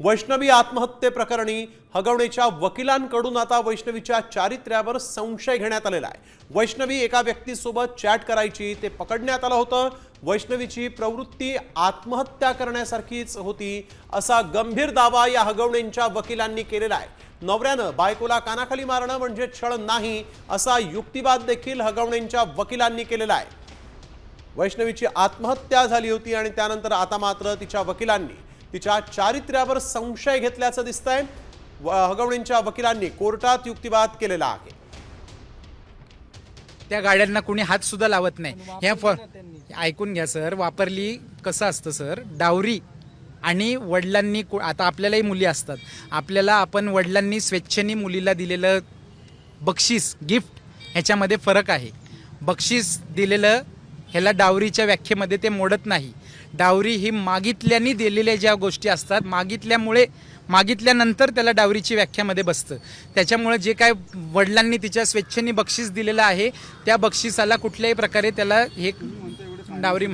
वैष्णवी आत्महत्ये प्रकरणी हगवणेच्या वकिलांकडून आता वैष्णवीच्या चारित्र्यावर संशय घेण्यात आलेला आहे. वैष्णवी एका व्यक्तीसोबत चॅट करायची ते पकडण्यात आलं होतं. वैष्णवीची प्रवृत्ती आत्महत्या करण्यासारखीच होती असा गंभीर दावा या हगवणेंच्या वकिलांनी केलेला आहे. नवऱ्यानं बायकोला कानाखाली मारणं म्हणजे छळ नाही असा युक्तिवाद देखील हगवणेंच्या वकिलांनी केलेला आहे. वैष्णवीची आत्महत्या झाली होती आणि त्यानंतर आता मात्र तिच्या वकिलांनी तिच्या चारित्र्यावर संशय घेतल्याचं दिसतंय. व- हगवणींच्या वकिलांनी कोर्टात युक्तिवाद केलेला आहे. त्या गाड्यांना कोणी हात सुद्धा लावत नाही. ह्या फ ऐकून घ्या सर. वापरली कसं असतं सर? डावरी आणि वडिलांनी आता आपल्यालाही मुली असतात. आपल्याला आपण वडिलांनी स्वेच्छेने मुलीला दिलेलं बक्षीस गिफ्ट ह्याच्यामध्ये फरक आहे. बक्षीस दिलेलं ह्याला डावरीच्या व्याख्येमध्ये ते मोडत नाही. डावरी ही मागितल्याने दिलेल्या ज्या गोष्टी असतात मागितल्यामुळे मागितल्यानंतर त्याला डावरीची व्याख्यामध्ये बसतं. त्याच्यामुळे जे काय वडिलांनी तिच्या स्वेच्छेने बक्षीस दिलेलं आहे त्या बक्षिसाला कुठल्याही प्रकारे त्याला हे डावरी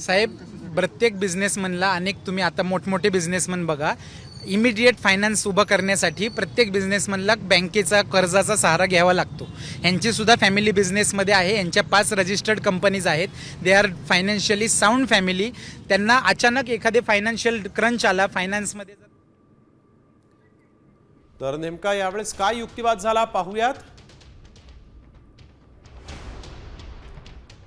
साहेब प्रत्येक बिझनेसमनला अनेक तुम्ही आता मोठमोठे बिझनेसमन बघा. इमिडिएट फायनान्स उभं करण्यासाठी प्रत्येक बिझनेसमनला बँकेचा कर्जाचा सहारा घ्यावा लागतो. ह्यांचीसुद्धा फॅमिली बिझनेसमध्ये आहे. यांच्या पाच रजिस्टर्ड कंपनीज आहेत. They are financially sound family त्यांना अचानक एखादे फायनान्शियल क्रंच आला फायनान्समध्ये जर तर नेमका यावेळेस काय युक्तिवाद झाला पाहूयात.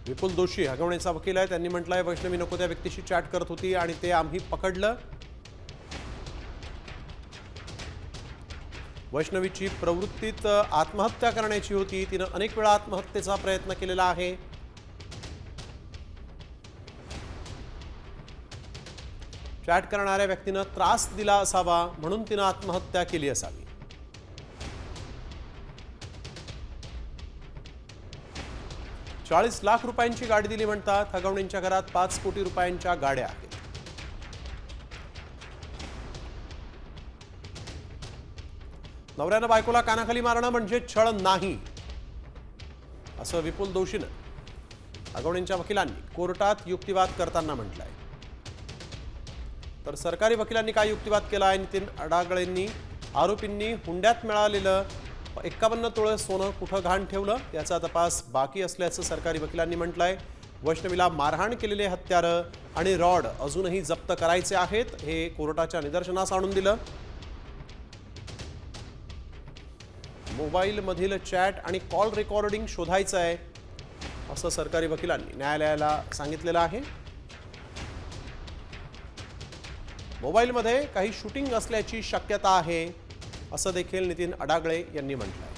विपुल दोषी हगवणेचा वकील आहे. त्यांनी म्हटलंय वैष्णवी नको त्या व्यक्तीशी चॅट करत होती आणि ते आम्ही पकडलं. वैष्णवीची प्रवृत्तीत आत्महत्या करण्याची होती. तिनं अनेक वेळा आत्महत्येचा प्रयत्न केलेला आहे. चॅट करणाऱ्या व्यक्तीनं त्रास दिला असावा म्हणून तिनं आत्महत्या केली असावी. चाळीस लाख रुपयांची गाडी दिली म्हणतात. हगवणींच्या घरात पाच कोटी रुपयांच्या गाड्या आहेत. नवऱ्यानं बायकोला कानाखाली मारणं म्हणजे छळ नाही असं विपुल दोषीनं हगवणींच्या वकिलांनी कोर्टात युक्तिवाद करताना म्हटलंय. तर सरकारी वकिलांनी काय युक्तिवाद केला आहे नितीन अडागळेंनी आरोपींनी हुंड्यात मिळालेलं एक्कावन्न तोळं सोनं कुठं घाण ठेवलं याचा तपास बाकी असल्याचं सरकारी वकिलांनी म्हटलं आहे वैष्णवीला मारहाण केलेले हत्यारं आणि रॉड अजूनही जप्त करायचे आहेत हे कोर्टाच्या निदर्शनास आणून दिलं. मोबाईलमधील चॅट आणि कॉल रेकॉर्डिंग शोधायचं आहे असं सरकारी वकिलांनी न्यायालयाला सांगितलेलं आहे. मोबाईलमध्ये काही शूटिंग असल्याची शक्यता आहे. असं देखील नितीन अडागळे यांनी म्हटलं